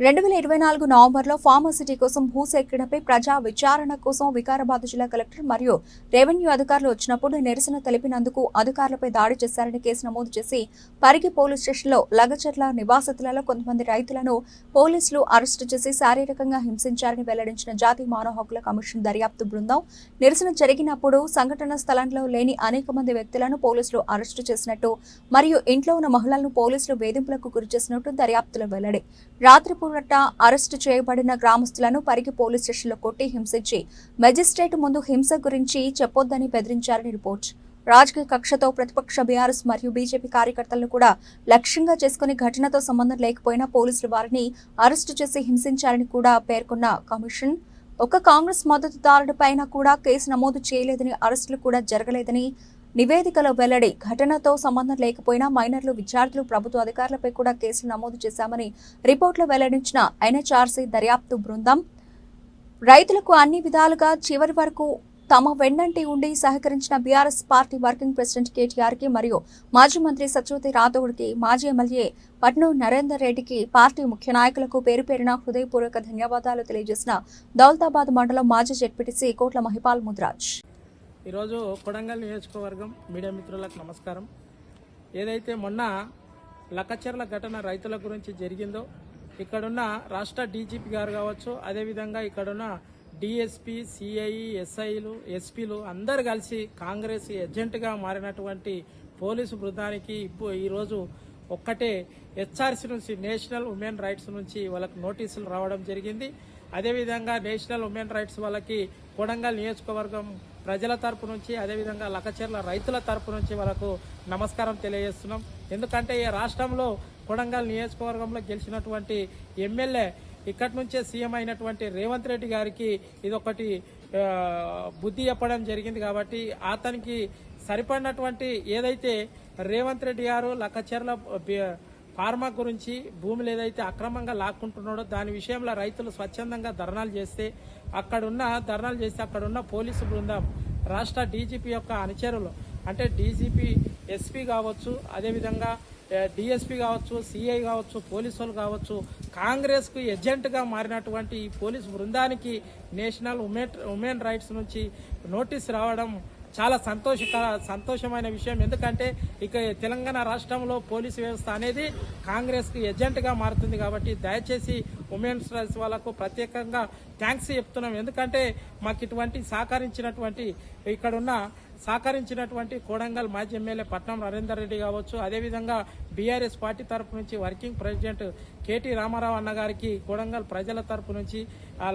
రెండు వేల ఇరవై నాలుగు నవంబర్లో ఫార్మసిటీ కోసం భూసేకరణపై ప్రజా విచారణ కోసం వికారాబాద్ జిల్లా కలెక్టర్ మరియు రెవెన్యూ అధికారులు వచ్చినప్పుడు నిరసన తెలిపినందుకు అధికారులపై దాడి చేశారని కేసు నమోదు చేసి పరిగి పోలీస్ స్టేషన్లో లగచర్ల నివాసితులలో కొంతమంది రైతులను పోలీసులు అరెస్టు చేసి శారీరకంగా హింసించారని వెల్లడించిన జాతీయ మానవ హక్కుల కమిషన్ దర్యాప్తు బృందం నిరసన జరిగినప్పుడు సంఘటన స్థలంలో లేని అనేక మంది వ్యక్తులను పోలీసులు అరెస్టు చేసినట్టు మరియు ఇంట్లో ఉన్న మహిళలను పోలీసులు వేధింపులకు గురిచేసినట్టు దర్యాప్తులో వెల్లడి. రాత్రిపూట అరెస్టు చేయబడిన గ్రామస్తులను పరిగి పోలీస్ స్టేషన్లో కొట్టి హింసించి మెజిస్ట్రేట్ ముందు హింస గురించి చెప్పొద్దని బెదిరించారని రిపోర్ట్. రాజకీయ కక్షతో ప్రతిపక్ష బీఆర్ఎస్ మరియు బీజేపీ కార్యకర్తలను కూడా లక్ష్యంగా చేసుకుని ఘటనతో సంబంధం లేకపోయినా పోలీసులు వారిని అరెస్టు చేసి హింసించారని కూడా పేర్కొన్న కమిషన్. ఒక కాంగ్రెస్ మద్దతుదారుడిపైన కూడా కేసు నమోదు చేయలేదని అరెస్టులు కూడా జరగలేదని నివేదికలో వెల్లడి ఘటనతో సంబంధం లేకపోయినా మైనర్లు విద్యార్థులు ప్రభుత్వ అధికారులపై కూడా కేసులు నమోదు చేశామని రిపోర్టులో వెల్లడించిన ఎన్హెచ్ఆర్సీ దర్యాప్తు బృందం రైతులకు అన్ని విధాలుగా చివరి వరకు తమ వెన్నంటి ఉండి సహకరించిన బీఆర్ఎస్ పార్టీ వర్కింగ్ ప్రెసిడెంట్ కేటీఆర్కి మరియు మాజీ మంత్రి సత్యవతి రాథోడ్కి మాజీ ఎమ్మెల్యే పట్నం నరేందర్ రెడ్డికి పార్టీ ముఖ్య నాయకులకు పేరు పేరున హృదయపూర్వక ధన్యవాదాలు తెలియజేసిన దౌలతాబాద్ మండలం మాజీ జడ్పీటీసీ కోట్ల మహిపాల్ ముద్రాజ్. ఈరోజు కొడంగల్ నియోజకవర్గం మీడియా మిత్రులకు నమస్కారం. ఏదైతే మొన్న లక్కచెర్ల ఘటన రైతుల గురించి జరిగిందో ఇక్కడున్న రాష్ట్ర డీజీపీ గారు కావచ్చు అదేవిధంగా ఇక్కడున్న డిఎస్పీ సిఐ ఎస్ఐలు ఎస్పీలు అందరు కలిసి కాంగ్రెస్ ఎజెంట్గా మారినటువంటి పోలీసు బృందానికి ఇప్పుడు ఈరోజు ఒక్కటే హెచ్ఆర్సీ నుంచి నేషనల్ ఉమెన్ రైట్స్ నుంచి వాళ్ళకు నోటీసులు రావడం జరిగింది. అదేవిధంగా నేషనల్ ఉమెన్ రైట్స్ వాళ్ళకి కొడంగల్ నియోజకవర్గం ప్రజల తరపు నుంచి అదేవిధంగా లకచర్ల రైతుల తరపు నుంచి వాళ్ళకు నమస్కారం తెలియజేస్తున్నాం. ఎందుకంటే ఈ రాష్ట్రంలో కొడంగల్ నియోజకవర్గంలో గెలిచినటువంటి ఎమ్మెల్యే ఇక్కడి నుంచే సీఎం అయినటువంటి రేవంత్ రెడ్డి గారికి ఇదొకటి బుద్ధి చెప్పడం జరిగింది కాబట్టి అతనికి సరిపడినటువంటి ఏదైతే రేవంత్ రెడ్డి గారు లక్కచెర్ల ఫార్మా గురించి భూములు ఏదైతే అక్రమంగా లాక్కుంటున్నాడో దాని విషయంలో రైతులు స్వచ్ఛందంగా ధర్నాలు చేస్తే అక్కడున్న ధర్నాలు చేస్తే అక్కడున్న పోలీసు బృందం రాష్ట్ర డీజీపీ యొక్క అనుచరులు అంటే డీజీపీ ఎస్పీ కావచ్చు అదేవిధంగా డిఎస్పీ కావచ్చు సిఐ కావచ్చు పోలీసులు కావచ్చు కాంగ్రెస్కు ఎజెంట్గా మారినటువంటి ఈ పోలీసు బృందానికి నేషనల్ ఉమెన్ ఉమెన్ రైట్స్ నుంచి నోటీస్ రావడం చాలా సంతోషకర సంతోషమైన విషయం. ఎందుకంటే ఇక తెలంగాణ రాష్ట్రంలో పోలీసు వ్యవస్థ అనేది కాంగ్రెస్కి ఎజెంట్గా మారుతుంది కాబట్టి దయచేసి ఉమెన్స్ రైట్స్ వాళ్ళకు ప్రత్యేకంగా థ్యాంక్స్ చెప్తున్నాం. ఎందుకంటే మాకు ఇటువంటి సహకరించినటువంటి ఇక్కడున్న సహకరించినటువంటి కోడంగల్ మాజీ ఎమ్మెల్యే పట్నం నరేందర్ రెడ్డి కావచ్చు అదేవిధంగా బీఆర్ఎస్ పార్టీ తరపు నుంచి వర్కింగ్ ప్రెసిడెంట్ కేటీ రామారావు అన్న గారికి కోడంగల్ ప్రజల తరపు నుంచి ఆ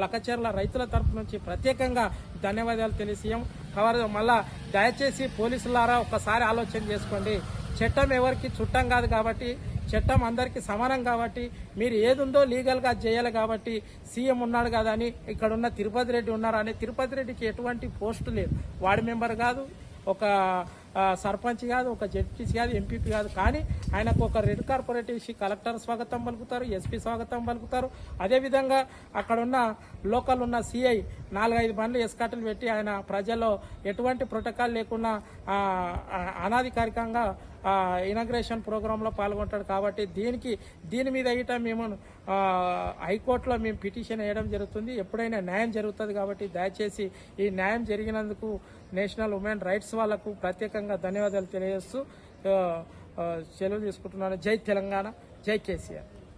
రైతుల తరపు నుంచి ప్రత్యేకంగా ధన్యవాదాలు తెలిసాం కవర్. మళ్ళా దయచేసి పోలీసులారా ఒక్కసారి ఆలోచన చేసుకోండి. చట్టం ఎవరికి చుట్టం కాదు కాబట్టి చట్టం అందరికీ సమానం కాబట్టి మీరు ఏదుందో లీగల్గా చేయాలి కాబట్టి సీఎం ఉన్నాడు కదా అని ఇక్కడ ఉన్న తిరుపతి రెడ్డి ఉన్నారు అని తిరుపతి రెడ్డికి ఎటువంటి పోస్టు లేదు. వార్డు మెంబర్ కాదు ఒక సర్పంచ్ కాదు ఒక జడ్పీసీ కాదు ఎంపీపీ కాదు. కానీ ఆయనకు ఒక రెడ్ కార్పొరేట్ కలెక్టర్ స్వాగతం పలుకుతారు ఎస్పీ స్వాగతం పలుకుతారు. అదేవిధంగా అక్కడ ఉన్న లోకల్ ఉన్న సిఐ నాలుగైదు బండ్లు ఎస్కాటలు పెట్టి ఆయన ప్రజల్లో ఎటువంటి ప్రోటోకాల్ లేకుండా అనాధికారికంగా ఇనాగ్రేషన్ ప్రోగ్రాంలో పాల్గొంటాడు కాబట్టి దీనికి దీని మీద ఇట మేము హైకోర్టులో మేము పిటిషన్ వేయడం జరుగుతుంది. ఎప్పుడైనా న్యాయం జరుగుతుంది కాబట్టి దయచేసి ఈ న్యాయం జరిగినందుకు నేషనల్ ఉమెన్ రైట్స్ వాళ్ళకు ప్రత్యేకంగా ధన్యవాదాలు తెలియజేస్తూ సెలవు తీసుకుంటున్నాను. జై తెలంగాణ జై కేసీఆర్.